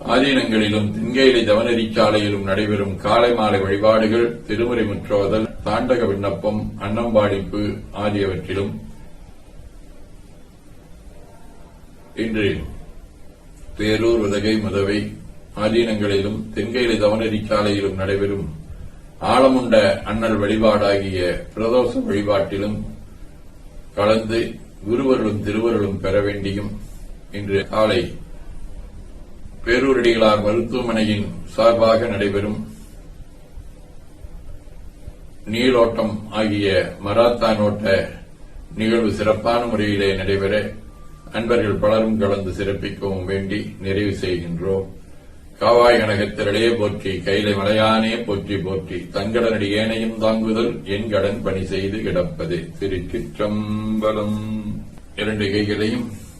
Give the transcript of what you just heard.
ஆதீனங்களிலும் திங்கேலி தவநெறிச்சாலையிலும் நடைபெறும் காலை மாலை வழிபாடுகள் திருமுறை முற்றோதல் தாண்டக விண்ணப்பம் அன்னம்பாடிப்பு ஆகியவற்றிலும் இன்று பேரூர் உதகை முதவை ஆதீனங்களிலும் தென்கையில தவநெறிச்சாலையிலும் நடைபெறும் ஆழமுண்ட அண்ணல் வழிபாடாகிய பிரதோஷ வழிபாட்டிலும் கலந்து குருவருளும் திருவருளும் பெற வேண்டியும் இன்று காலை பேரூரடிகளார் மருத்துவமனையின் சார்பாக நடைபெறும் நீளோட்டம் ஆகிய மராத்தான் ஓட்ட நிகழ்வு சிறப்பான முறையிலே நடைபெற அன்பர்கள் பலரும் கலந்து சிறப்பிக்கவும் வேண்டி நிறைவு செய்கின்றோம். காவாய் கனகத்திரளே போற்றி கைலை மலையானே போற்றி போற்றி தங்கடனடி ஏனையும் தாங்குதல் என் கடன் பணி செய்து கிடப்பது. திருச்சிற்றம்பலம். இரண்டு கைகளையும்